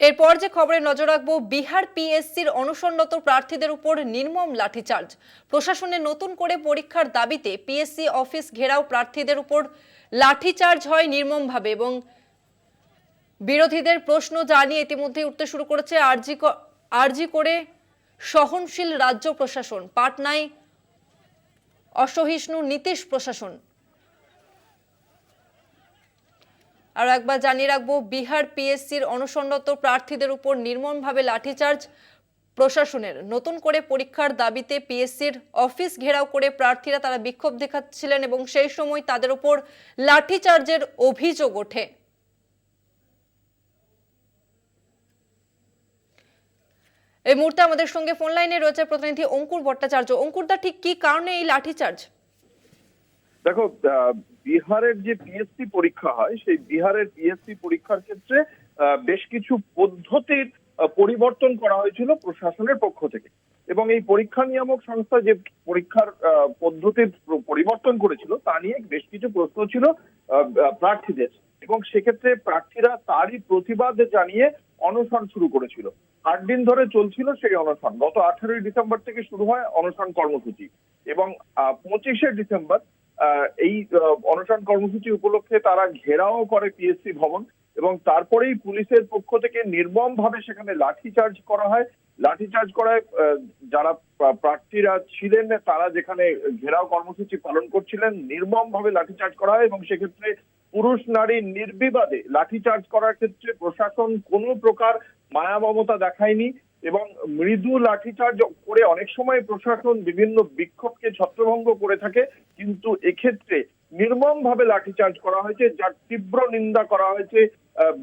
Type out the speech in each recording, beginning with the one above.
এরপর যে খবরে নজর রাখব, বিহার পিএসসির অনশনরত প্রার্থীদের উপর নির্মম লাঠিচার্জ। প্রশাসনের নতুন করে পরীক্ষার দাবিতে পিএসসি অফিস ঘেরাও প্রার্থীদের উপর লাঠিচার্জ হয় নির্মমভাবে এবং বিরোধীদের প্রশ্ন জানিয়ে ইতিমধ্যে উঠতে শুরু করেছে আরজি আরজি করে সহনশীল রাজ্য প্রশাসন। পাটনায় অসহিষ্ণু নীতিশ প্রশাসন আর একবার জানিয়ে রাখব, বিহার পিএসসির অনশনরত প্রার্থীদের উপর নির্মমভাবে লাঠিচার্জ প্রশাসনের। নতুন করে পরীক্ষার দাবিতে পিএসসির অফিস ঘেরাও করে প্রার্থীরা তারা বিক্ষোভ দেখাচ্ছিলেন এবং সেই সময় তাদের উপর লাঠিচার্জের অভিযোগ ওঠে। এই মুহূর্তে আমাদের সঙ্গে ফোন লাইনে রয়েছে প্রতিনিধি অঙ্কুর ভট্টাচার্য। অঙ্কুরদা ঠিক কি কারণে এই লাঠিচার্জ? দেখো বিহারের যে পিএসসি পরীক্ষা হয়, সেই বিহারের পিএসসি পরীক্ষার ক্ষেত্রে বেশ কিছু পদ্ধতির পরিবর্তন করা হয়েছিল প্রশাসনের পক্ষ থেকে। এবং এই পরীক্ষা নিয়ামক সংস্থা যে পরীক্ষার পদ্ধতির পরিবর্তন করেছিল, তা নিয়ে বেশ কিছু প্রশ্ন ছিল প্রার্থীদের। এবং সেক্ষেত্রে প্রার্থীরা তারই প্রতিবাদ জানিয়ে অনশন শুরু করেছিল। আট দিন ধরে চলছিল সেই অনশন। গত আঠারোই ডিসেম্বর থেকে শুরু হয় অনশন কর্মসূচি। এবং পঁচিশে ডিসেম্বর এই অনশন কর্মসূচি উপলক্ষে তারা ঘেরাও করে পিএসসি ভবন এবং তারপরেই পুলিশের পক্ষ থেকে নির্মম ভাবে সেখানে লাঠিচার্জ করা হয়। লাঠিচার্জ করায় যারা প্রার্থীরা ছিলেন, তারা যেখানে ঘেরাও কর্মসূচি পালন করছিলেন নির্মম ভাবে লাঠিচার্জ করা হয় এবং সেক্ষেত্রে পুরুষ নারী নির্বিবাদে লাঠিচার্জ করার ক্ষেত্রে প্রশাসন কোনো প্রকার মায়া মমতা দেখায়নি। এবং মৃদু লাঠিচার্জ করে অনেক সময় প্রশাসন বিভিন্ন বিক্ষোভকে ছত্রভঙ্গ করে থাকে, কিন্তু এক্ষেত্রে নির্মম ভাবে লাঠিচার্জ করা হয়েছে, যার তীব্র নিন্দা করা হয়েছে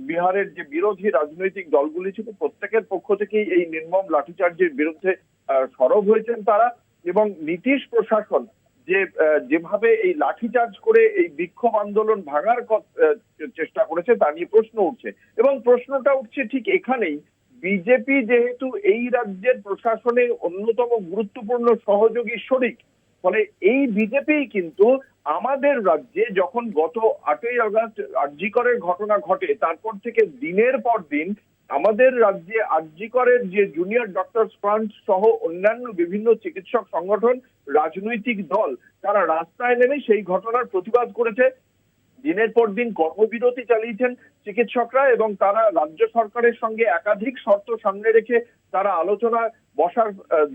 বিহারের যে বিরোধী রাজনৈতিক দলগুলি ছিল, প্রত্যেকের পক্ষ থেকেই এই নির্মম লাঠিচার্জের বিরুদ্ধে সরব হয়েছেন তারা এবং নীতিশ প্রশাসন যে যেভাবে এই লাঠিচার্জ করে এই বিক্ষোভ আন্দোলন ভাঙার চেষ্টা করেছে তা নিয়ে প্রশ্ন উঠছে। এবং প্রশ্নটা উঠছে ঠিক এখানেই বিজেপি যেহেতু এই রাজ্যের প্রশাসনের অন্যতম গুরুত্বপূর্ণ সহযোগী শরিক, ফলে এই বিজেপি কিন্তু আমাদের রাজ্যে যখন গত আটই আগস্ট আর্যিকরের ঘটনা ঘটে, তারপর থেকে দিনের পর দিন আমাদের রাজ্যে আর্যিকরের যে জুনিয়র ডক্টর ফ্রন্ট সহ অন্যান্য বিভিন্ন চিকিৎসক সংগঠন, রাজনৈতিক দল, তারা রাস্তায় নেমে সেই ঘটনার প্রতিবাদ করেছে। দিনের পর দিন কর্মবিরতি চালিয়েছেন চিকিৎসকরা এবং তারা রাজ্য সরকারের সঙ্গে একাধিক শর্ত সামনে রেখে তারা আলোচনা বসার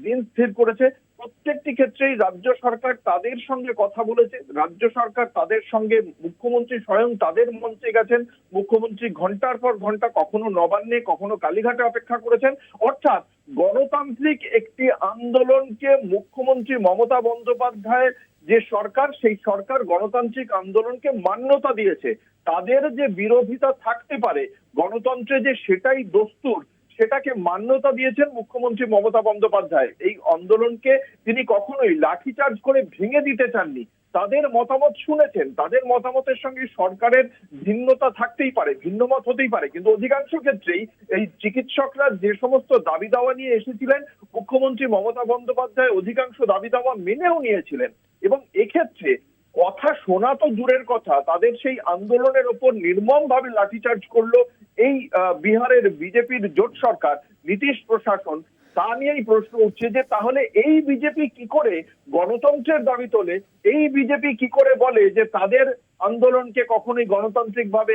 দিন স্থির করেছে। প্রত্যেকটি ক্ষেত্রেই রাজ্য সরকার তাদের সঙ্গে কথা বলেছে। রাজ্য সরকার তাদের সঙ্গে, মুখ্যমন্ত্রী স্বয়ং তাদের মঞ্চে গেছেন। মুখ্যমন্ত্রী ঘণ্টার পর ঘণ্টা কখনো নবান্নে, কখনো কালীঘাটে অপেক্ষা করেছেন। অর্থাৎ গণতান্ত্রিক একটি আন্দোলনকে মুখ্যমন্ত্রী মমতা বন্দ্যোপাধ্যায় যে সরকার, সেই সরকার গণতান্ত্রিক আন্দোলনকে মান্যতা দিয়েছে। তাদের যে বিরোধিতা থাকতে পারে, গণতন্ত্রে যে সেটাই দস্তুর, সেটাকে মান্যতা দিয়েছেন মুখ্যমন্ত্রী মমতা বন্দ্যোপাধ্যায়। এই আন্দোলনকে তিনি কখনোই লাঠিচার্জ করে ভেঙে দিতে চাননি। তাদের মতামত শুনেছেন। তাদের মতামতের সঙ্গে সরকারের ভিন্নতা থাকতেই পারে, ভিন্নমত হতেই পারে। কিন্তু অধিকাংশ ক্ষেত্রেই এই চিকিৎসকরা যে সমস্ত দাবি দাওয়া নিয়ে এসেছিলেন, মুখ্যমন্ত্রী মমতা বন্দ্যোপাধ্যায় অধিকাংশ দাবি দাওয়া মেনেও নিয়েছিলেন। এবং এক্ষেত্রে কথা শোনা তো দূরের কথা, তাদের সেই আন্দোলনের ওপর নির্মম ভাবে লাঠিচার্জ করল এই বিহারের বিজেপির জোট সরকার, নীতিশ প্রশাসন। তা নিয়েই প্রশ্ন উঠছে যে তাহলে এই বিজেপি কি করে গণতন্ত্রের দাবি তোলে? এই বিজেপি কি করে বলে যে তাদের আন্দোলনকে কখনোই গণতান্ত্রিক ভাবে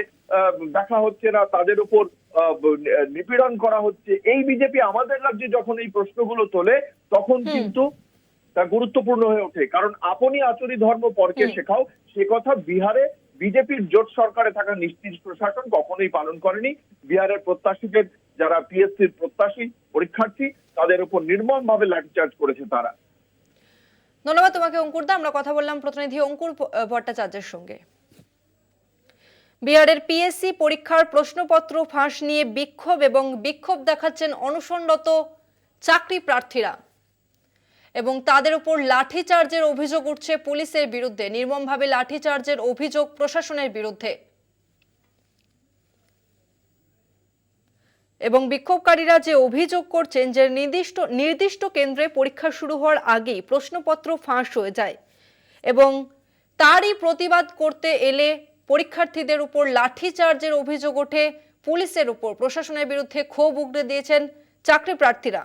দেখা হচ্ছে না তাদের উপর নিপীড়ন করা হচ্ছে? এই বিজেপি আমাদের রাজ্যে যখন এই প্রশ্নগুলো তোলে তখন কিন্তু তা গুরুত্বপূর্ণ হয়ে ওঠে। কারণ আপনি আচরি ধর্ম পরকে শেখাও সে কথা বিহারে বিজেপির জোট সরকারে থাকা নিশ্চিত প্রশাসন কখনোই পালন করেনি। বিহারের প্রত্যাশীদের যারা পিএসসির প্রত্যাশী, পরীক্ষার্থী, তাদের উপর নির্মম ভাবে লাঠিচার্জ করেছে তারা। ধন্যবাদ তোমাকে অঙ্কুরদা আমরা কথা বললাম প্রতিনিধি অঙ্কুর ভট্টাচার্যের সঙ্গে। বিহারের পিএসসি পরীক্ষার প্রশ্নপত্র ফাঁস নিয়ে বিক্ষোভ এবং বিক্ষোভ দেখাচ্ছেন অনশনরত চাকরি প্রার্থীরা। এবং তাদের উপর লাঠিচার্জের অভিযোগ উঠছে পুলিশের বিরুদ্ধে, নির্মমভাবে লাঠিচার্জের অভিযোগ প্রশাসনের বিরুদ্ধে। এবং বিক্ষোভকারীরা যে অভিযোগ করছেন যে নির্দিষ্ট নির্দিষ্ট কেন্দ্রে পরীক্ষা শুরু হওয়ার আগেই প্রশ্নপত্র ফাঁস হয়ে যায় এবং তারই প্রতিবাদ করতে এলে পরীক্ষার্থীদের উপর লাঠিচার্জের অভিযোগ ওঠে পুলিশের উপর। প্রশাসনের বিরুদ্ধে ক্ষোভ উগড়ে দিয়েছেন চাকরি প্রার্থীরা।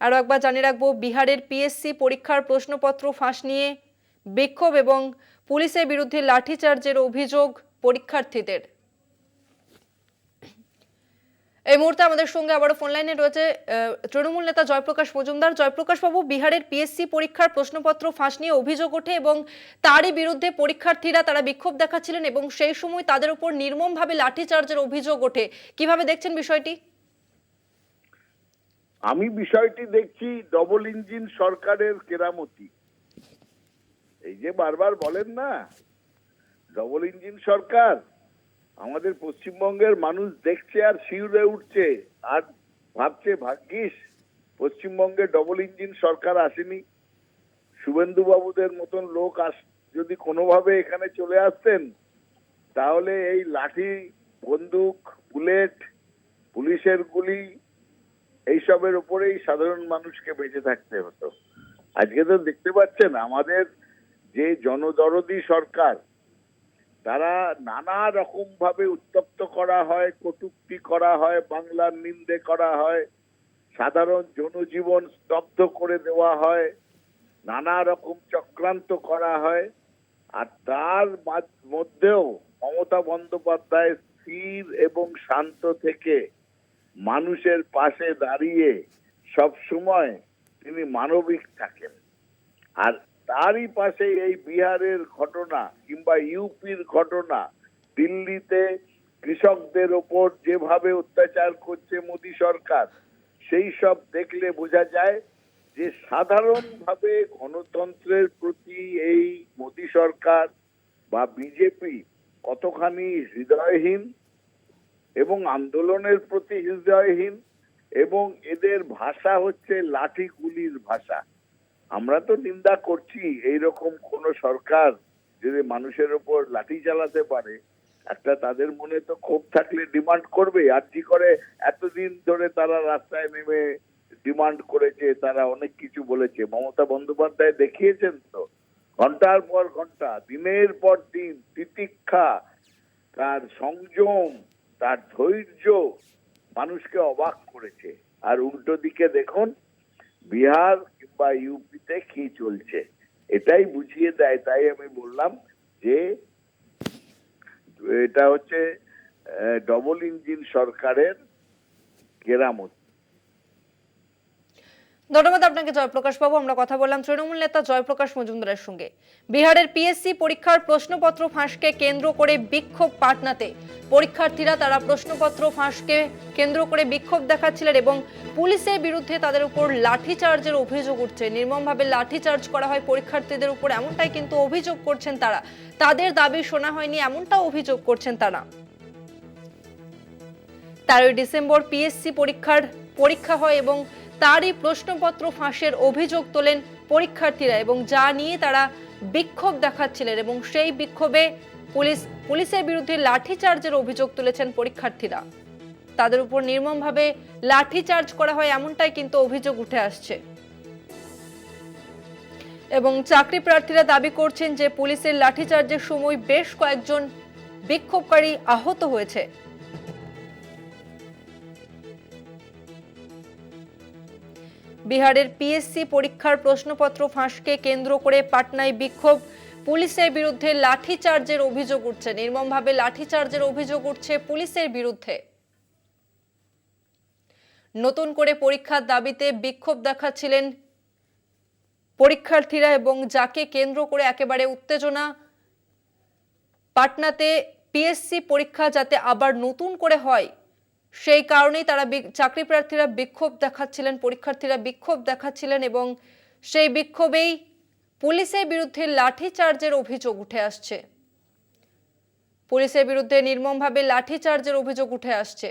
আরও একবার জানিয়ে রাখব, বিহারের পিএসসি পরীক্ষার প্রশ্নপত্র ফাঁস নিয়ে বিক্ষোভ এবং পুলিশের বিরুদ্ধে লাঠিচার্জের অভিযোগ পরীক্ষার্থীদের। এই মুহূর্তে আমাদের সঙ্গে আবারও ফোন লাইনে রয়েছে তৃণমূল নেতা জয়প্রকাশ মজুমদার। জয়প্রকাশ বাবু বিহারের পিএসসি পরীক্ষার প্রশ্নপত্র ফাঁস নিয়ে অভিযোগ ওঠে এবং তারই বিরুদ্ধে পরীক্ষার্থীরা তারা বিক্ষোভ দেখাচ্ছিলেন এবং সেই সময় তাদের উপর নির্মমভাবে লাঠিচার্জের অভিযোগ ওঠে। কীভাবে দেখছেন বিষয়টি? আমি বিষয়টি দেখছি ডবল ইঞ্জিন সরকারের কেরামতি। এই যে বারবার বলেন না ডবল ইঞ্জিন সরকার, আমাদের পশ্চিমবঙ্গের মানুষ দেখছে আর শিউরে উঠছে আর ভাবছে, ভাগ্যিস, পশ্চিমবঙ্গে ডবল ইঞ্জিন সরকার আসেনি। শুভেন্দু বাবুদের মতন লোক আস, যদি কোনোভাবে এখানে চলে আসতেন, তাহলে এই লাঠি, বন্দুক, বুলেট, পুলিশের গুলি, এইসবের উপরেই সাধারণ মানুষকে বেঁচে থাকতে হতো। আজকে তো দেখতে পাচ্ছেন, আমাদের যে জনদরদি সরকার, তারা নানা রকম ভাবে উত্তপ্ত করা হয়, কটুক্তি করা হয়, বাংলার নিন্দে করা হয়, সাধারণ জনজীবন স্তব্ধ করে দেওয়া হয়, নানা রকম চক্রান্ত করা হয়, আর তার মধ্যেও মমতা বন্দ্যোপাধ্যায় স্থির এবং শান্ত থেকে মানুষের পাশে দাঁড়িয়ে সব সময় তিনি মানবিক থাকেন। আর তারই পাশে এই বিহারের ঘটনা কিংবা ইউপির ঘটনা, দিল্লিতে কৃষকদের ওপর যেভাবে অত্যাচার করছে মোদী সরকার, সেই সব দেখলে বোঝা যায় যে সাধারণভাবে গণতন্ত্রের প্রতি এই মোদী সরকার বা বিজেপি কতখানি হৃদয়হীন এবং আন্দোলনের প্রতি হৃদয়হীন এবং এদের ভাষা হচ্ছে লাঠি গুলির ভাষা। আমরা তো নিন্দা করছি, এইরকম কোন সরকার যদি মানুষের ওপর লাঠি চালাতে পারে, একটা তাদের মনে তো ক্ষোভ থাকলে ডিমান্ড করবে। আর কি করে? এতদিন ধরে তারা রাস্তায় নেমে ডিমান্ড করেছে, তারা অনেক কিছু বলেছে। মমতা বন্দ্যোপাধ্যায় দেখিয়েছেন তো? ঘণ্টার পর ঘণ্টা, দিনের পর দিন, তিতিক্ষা, তার সংযম, তার ধৈর্য মানুষকে অবাক করেছে। আর উল্টো দিকে দেখুন বিহার কিংবা ইউপিতে কি চলছে? এটাই বুঝিয়ে দেয়, তাই আমি বললাম যে এটা হচ্ছে ডবল ইঞ্জিন সরকারের কেরামত। ধন্যবাদ আপনাকে, জয়প্রকাশ বাবু। আমরা কথা বললাম তৃণমূল নেতা জয়প্রকাশ মজুমদারের সঙ্গে। বিহারের পিএসসি পরীক্ষার প্রশ্নপত্র ফাঁসকে কেন্দ্র করে বিক্ষোভ পাটনাতে। পরীক্ষার্থীরা তারা প্রশ্নপত্র ফাঁসকে কেন্দ্র করে বিক্ষোভ দেখাচ্ছিলেন এবং পুলিশের বিরুদ্ধে তাদের উপর লাঠিচার্জের অভিযোগ উঠছে। নির্মমভাবে লাঠিচার্জ করা হয় পরীক্ষার্থীদের উপর, এমনটাই কিন্তু অভিযোগ করছেন তারা। তাদের দাবি শোনা হয়নি, এমনটাও অভিযোগ করছেন তারা। তেরোই ডিসেম্বর পিএসসি পরীক্ষার পরীক্ষা হয় এবং তারই প্রশ্নপত্র ফাঁসের অভিযোগ তোলেন পরীক্ষার্থীরা এবং যা নিয়ে তারা বিক্ষোভ দেখাচ্ছিলেন এবং সেই বিক্ষোভে পুলিশ, পুলিশের বিরুদ্ধে লাঠিচার্জের অভিযোগ তুলেছেন পরীক্ষার্থীরা। তাদের উপর নির্মমভাবে লাঠিচার্জ করা হয় এমনটাই কিন্তু অভিযোগ উঠে আসছে। এবং চাকরি প্রার্থীরা দাবি করছেন যে পুলিশের লাঠিচার্জের সময় বেশ কয়েকজন বিক্ষোভকারী আহত হয়েছে। বিহারের পিএসসি পরীক্ষার প্রশ্নপত্র ফাঁসকে কেন্দ্র করে পাটনায় বিক্ষোভ। পুলিশের বিরুদ্ধে লাঠিচার্জের অভিযোগ উঠছে। নির্মমভাবে লাঠিচার্জের অভিযোগ উঠছে পুলিশের বিরুদ্ধে। নতুন করে পরীক্ষার দাবিতে বিক্ষোভ দেখাচ্ছিলেন পরীক্ষার্থীরা এবং যাকে কেন্দ্র করে একেবারে উত্তেজনা। পাটনাতে পিএসসি পরীক্ষা যাতে আবার নতুন করে হয় সেই কারণেই তারা চাকরি প্রার্থীরা বিক্ষোভ দেখাচ্ছিলেন, পরীক্ষার্থীরা বিক্ষোভ দেখাচ্ছিলেন এবং সেই বিক্ষোভেই পুলিশের বিরুদ্ধে লাঠিচার্জের অভিযোগ উঠে আসছে। পুলিশের বিরুদ্ধে নির্মমভাবে লাঠিচার্জের অভিযোগ উঠে আসছে।